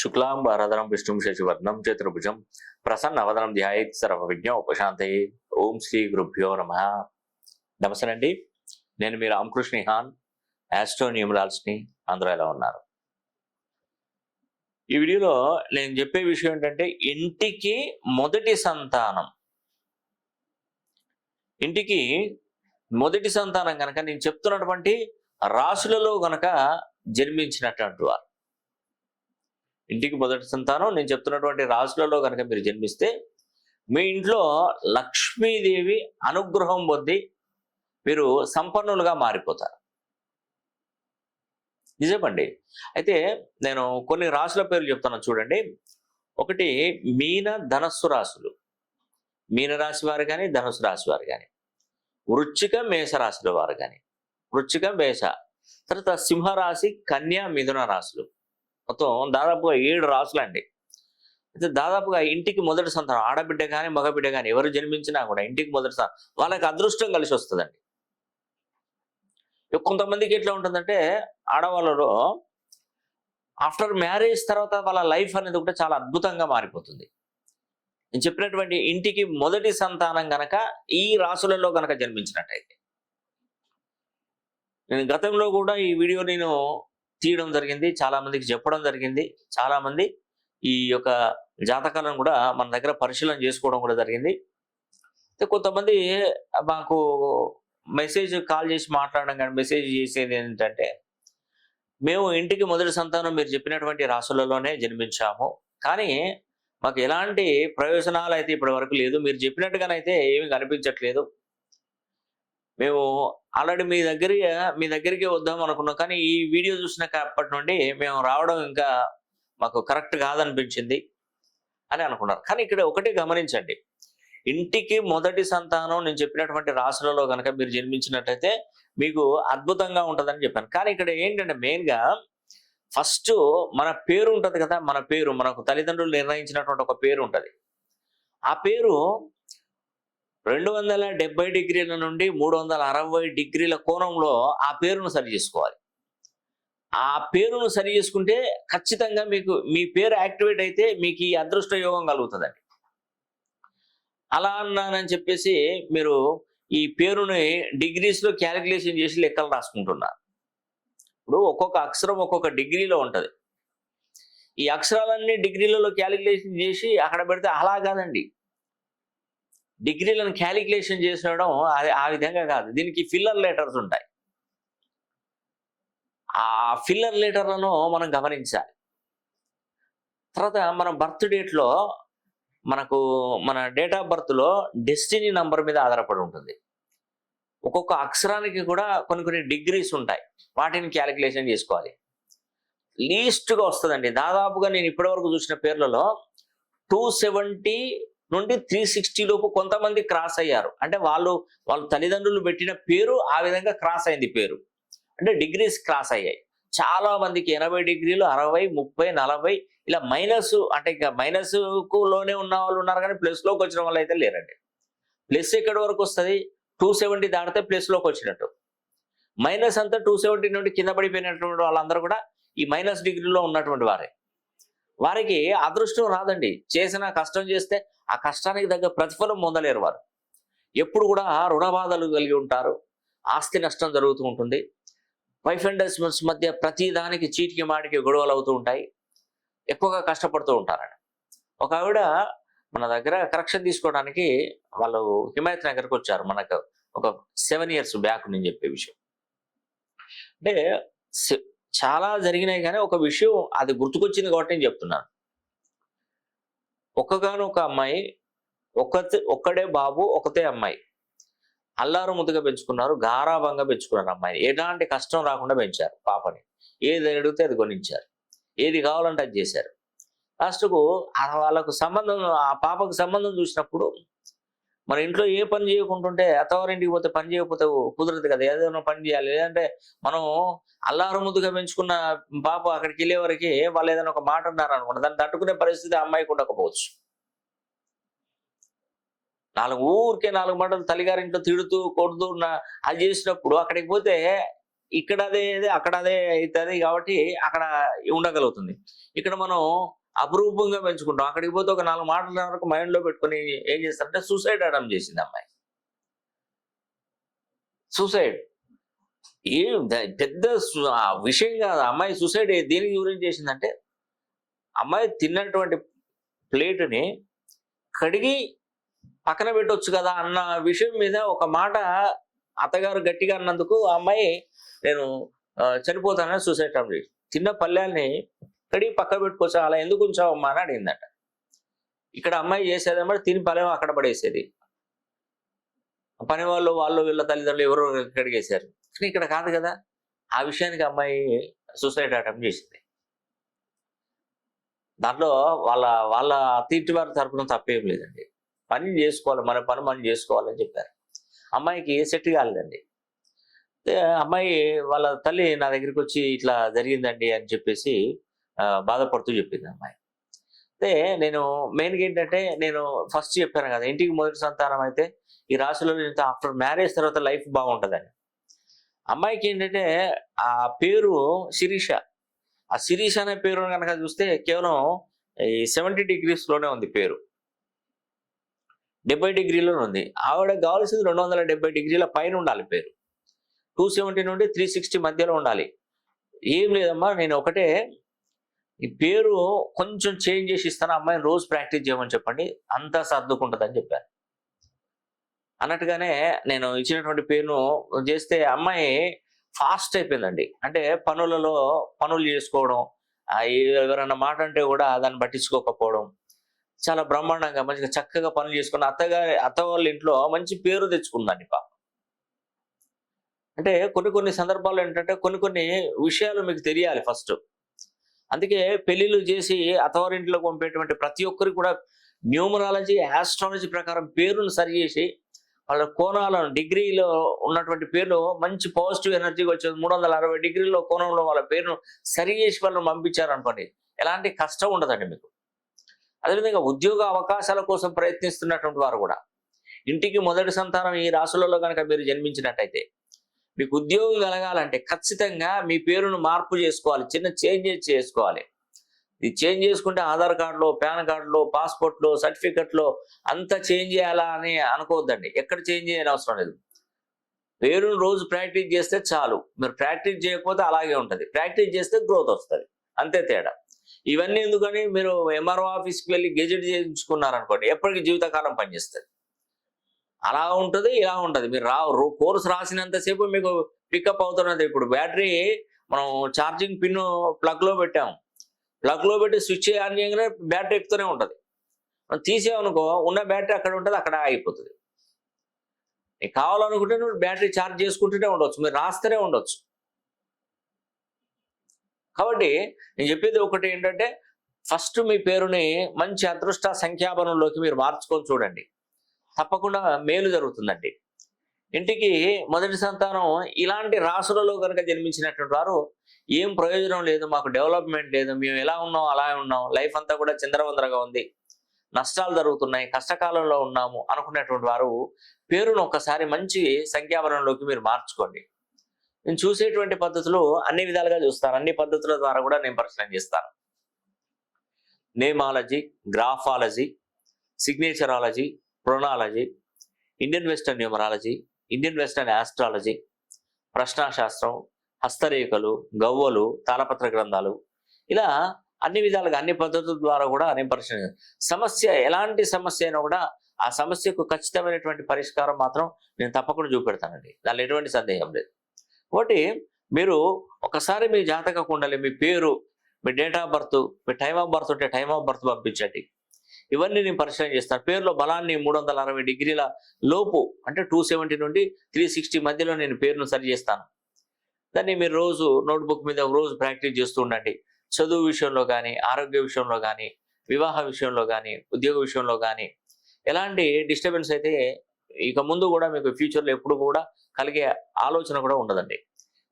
శుక్లాం వరదరం విష్ణుం శశివర్ణం చతుర్భుజం ప్రసన్నవదనం ధ్యాయేత్ సర్వ విజ్ఞ ఉపశాంతి. ఓం శ్రీ గురుభ్యో నమ. నమస్తే అండి నేను మీ రామకృష్ణ హాన్ యాస్ట్రో న్యూమరాల్స్ని అందరూ ఎలా ఉన్నారు? ఈ వీడియోలో నేను చెప్పే విషయం ఏంటంటే ఇంటికి మొదటి సంతానం. ఇంటికి మొదటి సంతానం కనుక నేను చెప్తున్నటువంటి రాశులలో గనక జన్మించినటువంటి వారు ఇంటికి మొదటి సంతానం నేను చెప్తున్నటువంటి రాశులలో కనుక మీరు జన్మిస్తే మీ ఇంట్లో లక్ష్మీదేవి అనుగ్రహం పొంది మీరు సంపన్నులుగా మారిపోతారు. నిజమండి. అయితే నేను కొన్ని రాశుల పేర్లు చెప్తాను చూడండి. ఒకటి మీన ధనస్సు రాసులు మీనరాశి వారు కానీ ధనుసు రాశి వారు కానీ వృచ్చిక మేషరాశుల వారు కానీ వృచ్చిక మేష. తర్వాత సింహరాశి కన్యా మిథున రాశులు. మొత్తం దాదాపుగా ఏడు రాసులు అండి అయితే దాదాపుగా ఇంటికి మొదటి సంతానం ఆడబిడ్డ కానీ మగబిడ్డ కానీ ఎవరు జన్మించినా కూడా ఇంటికి మొదటి సంతానం వాళ్ళకి అదృష్టం కలిసి వస్తుందండి. కొంతమందికి ఎట్లా ఉంటుందంటే ఆడవాళ్ళలో ఆఫ్టర్ మ్యారేజ్ తర్వాత వాళ్ళ లైఫ్ అనేది కూడా చాలా అద్భుతంగా మారిపోతుంది. నేను చెప్పినటువంటి ఇంటికి మొదటి సంతానం గనక ఈ రాసులలో గనక జన్మించినట్టయితే. నేను గతంలో కూడా ఈ వీడియో నేను తీయడం జరిగింది చాలామందికి చెప్పడం జరిగింది చాలామంది ఈ యొక్క జాతకాలను కూడా మన దగ్గర పరిశీలన చేసుకోవడం కూడా జరిగింది. కొంతమంది మాకు మెసేజ్ కాల్ చేసి మాట్లాడడం కానీ మెసేజ్ చేసేది ఏంటంటే మేము ఇంటికి మొదటి సంతానం మీరు చెప్పినటువంటి రాసులలోనే జన్మించాము. కానీ మాకు ఎలాంటి ప్రయోజనాలు అయితే ఇప్పటి వరకు లేదు. మీరు చెప్పినట్టుగానైతే ఏమి కనిపించట్లేదు. మేము ఆల్రెడీ మీ దగ్గర మీ దగ్గరికి వద్దాం అనుకున్నాం. కానీ ఈ వీడియో చూసిన అప్పటి నుండి మేము రావడం ఇంకా మాకు కరెక్ట్ కాదనిపించింది అని అనుకున్నారు. కానీ ఇక్కడ ఒకటి గమనించండి. ఇంటికి మొదటి సంతానం నేను చెప్పినటువంటి రాశులలో కనుక మీరు జన్మించినట్టయితే మీకు అద్భుతంగా ఉంటుందని చెప్పాను. కానీ ఇక్కడ ఏంటంటే మెయిన్గా ఫస్ట్ మన పేరు ఉంటుంది కదా మన పేరు మనకు తల్లిదండ్రులు నిర్ణయించినటువంటి ఒక పేరు ఉంటుంది. ఆ పేరు రెండు వందల డెబ్బై డిగ్రీల నుండి మూడు వందల అరవై డిగ్రీల కోణంలో ఆ పేరును సరి చేసుకోవాలి. ఆ పేరును సరి చేసుకుంటే ఖచ్చితంగా మీకు మీ పేరు యాక్టివేట్ అయితే మీకు ఈ అదృష్ట యోగం కలుగుతుందండి. అలా అన్నానని చెప్పేసి మీరు ఈ పేరుని డిగ్రీస్లో క్యాలిక్యులేషన్ చేసి లెక్కలు రాసుకుంటున్నారు. ఇప్పుడు ఒక్కొక్క అక్షరం ఒక్కొక్క డిగ్రీలో ఉంటుంది. ఈ అక్షరాలన్నీ డిగ్రీలలో క్యాలిక్యులేషన్ చేసి అక్కడ పెడితే అలా కాదండి. డిగ్రీలను క్యాలిక్యులేషన్ చేసినడం అది ఆ విధంగా కాదు. దీనికి ఫిల్లర్ లెటర్స్ ఉంటాయి. ఆ ఫిల్లర్ లెటర్లను మనం గమనించాలి. తర్వాత మన బర్త్ డేట్లో మనకు మన డేట్ ఆఫ్ బర్త్లో డెస్టినీ నంబర్ మీద ఆధారపడి ఉంటుంది. ఒక్కొక్క అక్షరానికి కూడా కొన్ని కొన్ని డిగ్రీస్ ఉంటాయి. వాటిని క్యాలిక్యులేషన్ చేసుకోవాలి. లీస్ట్గా వస్తుందండి. దాదాపుగా నేను ఇప్పటివరకు చూసిన పేర్లలో టూ సెవెంటీ నుండి త్రీ సిక్స్టీ లోపు కొంతమంది క్రాస్ అయ్యారు. అంటే వాళ్ళు వాళ్ళ తల్లిదండ్రులు పెట్టిన పేరు ఆ విధంగా క్రాస్ అయింది పేరు. అంటే డిగ్రీస్ క్రాస్ అయ్యాయి. చాలా మందికి ఎనభై డిగ్రీలు అరవై ముప్పై నలభై ఇలా మైనస్ అంటే ఇక మైనస్కు లోనే ఉన్న వాళ్ళు ఉన్నారు కానీ ప్లస్లోకి వచ్చిన వాళ్ళు అయితే లేరండి. ప్లస్ ఎక్కడి వరకు వస్తుంది? టూ సెవెంటీ దాటితే ప్లస్లోకి వచ్చినట్టు. మైనస్ అంతా టూ సెవెంటీ నుండి కింద పడిపోయినటువంటి వాళ్ళందరూ కూడా ఈ మైనస్ డిగ్రీలో ఉన్నటువంటి వారే. వారికి అదృష్టం రాదండి. చేసిన కష్టం చేస్తే ఆ కష్టానికి తగ్గ ప్రతిఫలం పొందలేరు వారు. ఎప్పుడు కూడా రుణ బాధలు కలిగి ఉంటారు. ఆస్తి నష్టం జరుగుతూ ఉంటుంది. వైఫ్ అండ్ హస్బెండ్స్ మధ్య ప్రతి దానికి చీటికి మాటికి గొడవలు అవుతూ ఉంటాయి. ఎక్కువగా కష్టపడుతూ ఉంటారని ఒక ఆవిడ మన దగ్గర కరెక్షన్ తీసుకోవడానికి వాళ్ళు హిమాయత్ నగర్కి వచ్చారు. మనకు ఒక సెవెన్ ఇయర్స్ బ్యాక్ నేను చెప్పే విషయం. అంటే సె- చాలా జరిగినాయి కానీ ఒక విషయం అది గుర్తుకొచ్చింది కాబట్టి నేను చెప్తున్నాను. ఒక్కగానొక ఒక అమ్మాయి ఒక్క ఒక్కడే బాబు ఒకతే అమ్మాయి. అల్లారు ముద్దుగా పెంచుకున్నారు గారాభంగా పెంచుకున్నారు అమ్మాయిని. ఎలాంటి కష్టం రాకుండా పెంచారు పాపని. ఏది అడిగితే అది కొనించారు ఏది కావాలంటే అది చేశారు. లాస్ట్కు ఆ వాళ్ళకు సంబంధం ఆ పాపకు సంబంధం చూసినప్పుడు మన ఇంట్లో ఏ పని చేయకుంటుంటే అత్తవారింటికి పోతే పని చేయకపోతే కుదరదు కదా ఏదైనా పని చేయాలి. లేదంటే మనం అల్లారు ముద్దుగా పెంచుకున్న పాప అక్కడికి వెళ్ళే వరకు వాళ్ళు ఏదైనా ఒక మాట అన్నారు అనుకోండి దాన్ని తట్టుకునే పరిస్థితి అమ్మాయికి ఉండకపోవచ్చు. నాలుగు ఊరికే నాలుగు మాటలు తల్లిగారింట్లో తిడుతూ కొడుతూ ఉన్న అది చేసినప్పుడు అక్కడికి పోతే ఇక్కడ అదే అక్కడ అదే అవుతుంది కాబట్టి అక్కడ ఉండగలుగుతుంది. ఇక్కడ మనం అపురూపంగా పెంచుకుంటాం. అక్కడికి పోతే ఒక నాలుగు మాటల వరకు మైండ్లో పెట్టుకొని ఏం చేస్తారంటే సూసైడ్ అటెంప్ట్ చేసింది అమ్మాయి. సూసైడ్ ఏం ద- పెద్ద సు- విషయం కాదు. అమ్మాయి సూసైడ్ దేనికి గురించి చేసిందంటే అమ్మాయి తిన్నటువంటి ప్లేటుని కడిగి పక్కన పెట్టొచ్చు కదా అన్న విషయం మీద ఒక మాట అత్తగారు గట్టిగా అన్నందుకు ఆ అమ్మాయి నేను చనిపోతానని సూసైడ్ అటెంప్ట్ చేసి తిన్న పల్లెల్ని కడిగి పక్క పెట్టుకోవచ్చు అలా ఎందుకు ఉంచావమ్మా? అని అడిగిందట. ఇక్కడ అమ్మాయి చేసేదమ్మా తిని పలేమో అక్కడ పడేసేది. పని వాళ్ళు వాళ్ళు వీళ్ళ తల్లిదండ్రులు ఎవరో కడిగేశారు కానీ ఇక్కడ కాదు కదా. ఆ విషయానికి అమ్మాయి సూసైడ్ అటెంప్ట్ చేసింది. దాంట్లో వాళ్ళ వాళ్ళ అతిథి వారి తరపున తప్పేం లేదండి. పని చేసుకోవాలి మన పని మనం చేసుకోవాలని చెప్పారు. అమ్మాయికి సెట్ కాలేదండి. అమ్మాయి వాళ్ళ తల్లి నా దగ్గరికి వచ్చి ఇట్లా జరిగిందండి అని చెప్పేసి బాధపడుతూ చెప్పింది అమ్మాయి. అయితే నేను మెయిన్గా ఏంటంటే నేను ఫస్ట్ చెప్పాను కదా ఇంటికి మొదటి సంతానం అయితే ఈ రాశిలో ఆఫ్టర్ మ్యారేజ్ తర్వాత లైఫ్ బాగుంటుందని. అమ్మాయికి ఏంటంటే ఆ పేరు శిరీష. ఆ శిరీష అనే పేరు కనుక చూస్తే కేవలం ఈ సెవెంటీ డిగ్రీస్లోనే ఉంది పేరు. డెబ్బై డిగ్రీలోనే ఉంది. ఆవిడ కావాల్సింది రెండు వందల డెబ్బై డిగ్రీల పైన ఉండాలి పేరు. టూ సెవెంటీ నుండి త్రీ సిక్స్టీ మధ్యలో ఉండాలి. ఏం లేదమ్మా నేను ఒకటే ఈ పేరు కొంచెం చేంజ్ చేసి ఇస్తాను అమ్మాయిని రోజు ప్రాక్టీస్ చేయమని చెప్పండి అంతా సర్దుకుంటుందని చెప్పాను. అన్నట్టుగానే నేను ఇచ్చినటువంటి పేరును చేస్తే అమ్మాయి ఫాస్ట్ అయిపోయిందండి. అంటే పనులలో పనులు చేసుకోవడం ఎవరైనా మాట అంటే కూడా దాన్ని పట్టించుకోకపోవడం చాలా బ్రహ్మాండంగా మంచిగా చక్కగా పనులు చేసుకుని అత్తగారి అత్త వాళ్ళ ఇంట్లో మంచి పేరు తెచ్చుకుందండి పాప. అంటే కొన్ని కొన్ని సందర్భాల్లో ఏంటంటే కొన్ని కొన్ని విషయాలు మీకు తెలియాలి ఫస్ట్. అందుకే పెళ్ళిళ్ళు చేసి అతవారింట్లో పంపేటువంటి ప్రతి ఒక్కరికి కూడా న్యూమరాలజీ ఆస్ట్రాలజీ ప్రకారం పేరును సరి చేసి వాళ్ళ కోణాలను డిగ్రీలో ఉన్నటువంటి పేర్లు మంచి పాజిటివ్ ఎనర్జీకి వచ్చేది మూడు వందల అరవై డిగ్రీలో కోణంలో వాళ్ళ పేరును సరి చేసి వాళ్ళని పంపించారు అనుకోండి ఎలాంటి కష్టం ఉండదండి మీకు. అదేవిధంగా ఉద్యోగ అవకాశాల కోసం ప్రయత్నిస్తున్నటువంటి వారు కూడా ఇంటికి మొదటి సంతానం ఈ రాసులలో కనుక మీరు జన్మించినట్టయితే మీకు ఉద్యోగం కలగాలంటే ఖచ్చితంగా మీ పేరును మార్పు చేసుకోవాలి చిన్న చేంజెస్ చేసుకోవాలి. ఇది చేంజ్ చేసుకుంటే ఆధార్ కార్డులో పాన్ కార్డులో పాస్పోర్ట్లో సర్టిఫికెట్లో అంతా చేంజ్ చేయాలా అని అనుకోవద్దండి. ఎక్కడ చేంజ్ చేయని అవసరం లేదు. పేరును రోజు ప్రాక్టీస్ చేస్తే చాలు. మీరు ప్రాక్టీస్ చేయకపోతే అలాగే ఉంటుంది. ప్రాక్టీస్ చేస్తే గ్రోత్ వస్తుంది. అంతే తేడా. ఇవన్నీ ఎందుకని మీరు ఎంఆర్ఓ ఆఫీస్కి వెళ్ళి గెజెట్ చేయించుకున్నారనుకోండి ఎప్పటికీ జీవితకాలం పనిచేస్తుంది. అలా ఉంటుంది ఇలా ఉంటుంది. మీరు రా కోర్స్ రాసినంతసేపు మీకు పికప్ అవుతున్నది. ఇప్పుడు బ్యాటరీ మనం ఛార్జింగ్ పిన్ ప్లగ్లో పెట్టాము ప్లగ్లో పెట్టి స్విచ్ ఆన్ చేయగానే బ్యాటరీ ఎక్కుతూనే ఉంటుంది. మనం తీసేవనుకో ఉన్న బ్యాటరీ అక్కడ ఉంటుంది అక్కడ ఆగిపోతుంది. నీకు కావాలనుకుంటే నువ్వు బ్యాటరీ ఛార్జ్ చేసుకుంటూనే ఉండొచ్చు. మీరు రాస్తూనే ఉండొచ్చు. కాబట్టి నేను చెప్పేది ఒకటి ఏంటంటే ఫస్ట్ మీ పేరుని మంచి అదృష్ట సంఖ్యాబలంలోకి మీరు మార్చుకొని చూడండి. తప్పకుండా మేలు జరుగుతుందండి. ఇంటికి మొదటి సంతానం ఇలాంటి రాసులలో కనుక జన్మించినటువంటి వారు ఏం ప్రయోజనం లేదు మాకు డెవలప్మెంట్ లేదు మేము ఎలా ఉన్నాం అలా ఉన్నాం లైఫ్ అంతా కూడా చిందరవందరగా ఉంది. నష్టాలు జరుగుతున్నాయి కష్టకాలంలో ఉన్నాము అనుకునేటువంటి వారు పేరును ఒక్కసారి మంచి సంఖ్యావరణలోకి మీరు మార్చుకోండి. నేను చూసేటువంటి పద్ధతులు అన్ని విధాలుగా చూస్తాను. అన్ని పద్ధతుల ద్వారా కూడా నేను పరిశీలన చేస్తాను. Nameology graphology signatureology ప్రొనాలజీ Indian western numerology Indian western astrology ప్రశ్నాశాస్త్రం హస్తరేఖలు గవ్వలు తాళపత్ర గ్రంథాలు ఇలా అన్ని విధాలుగా అన్ని పద్ధతుల ద్వారా కూడా నేను సమస్య ఎలాంటి సమస్య అయినా కూడా ఆ సమస్యకు ఖచ్చితమైనటువంటి పరిష్కారం మాత్రం నేను తప్పకుండా చూపెడతానండి. దానిలో ఎటువంటి సందేహం లేదు. కాబట్టి మీరు ఒకసారి మీ జాతక కుండలి మీ పేరు మీ డేట్ ఆఫ్ బర్త్ మీ టైమ్ ఆఫ్ బర్త్ ఉంటే టైమ్ ఆఫ్ బర్త్ పంపించండి. ఇవన్నీ నేను పరిశీలన చేస్తాను. పేరులో బలాన్ని మూడు వందల అరవై డిగ్రీల లోపు అంటే టూ సెవెంటీ నుండి త్రీ సిక్స్టీ మధ్యలో నేను పేరును సరి చేస్తాను. దాన్ని మీరు రోజు నోట్బుక్ మీద రోజు ప్రాక్టీస్ చేస్తూ ఉండండి. చదువు విషయంలో కానీ ఆరోగ్య విషయంలో కానీ వివాహ విషయంలో కానీ ఉద్యోగ విషయంలో కానీ ఎలాంటి డిస్టర్బెన్స్ అయితే ఇక ముందు కూడా మీకు ఫ్యూచర్లో ఎప్పుడు కూడా కలిగే ఆలోచన కూడా ఉండదండి.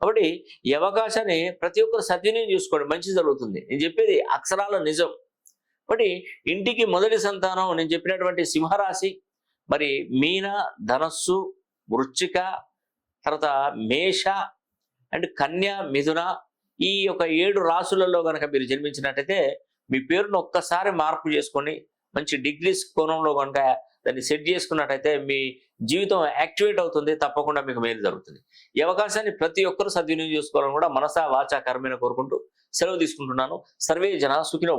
కాబట్టి ఈ అవకాశాన్ని ప్రతి ఒక్కరు సద్వినియోగం చేసుకోండి. మంచి జరుగుతుంది. నేను చెప్పేది అక్షరాల నిజం. కాబట్టి ఇంటికి మొదటి సంతానం నేను చెప్పినటువంటి సింహరాశి మరి మీన ధనస్సు వృచ్చిక తర్వాత మేష అండ్ కన్య మిథున ఈ యొక్క ఏడు రాసులలో కనుక మీరు జన్మించినట్టయితే మీ పేరును ఒక్కసారి మార్పు చేసుకొని మంచి డిగ్రీస్ కోణంలో కనుక దాన్ని సెట్ చేసుకున్నట్టయితే మీ జీవితం యాక్టివేట్ అవుతుంది తప్పకుండా మీకు మేలు జరుగుతుంది. ఈ అవకాశాన్ని ప్రతి ఒక్కరూ సద్వినియోగం చేసుకోవాలని కూడా మనసా వాచా కర్మైన కోరుకుంటూ సెలవు తీసుకుంటున్నాను. సర్వే జన సుఖినో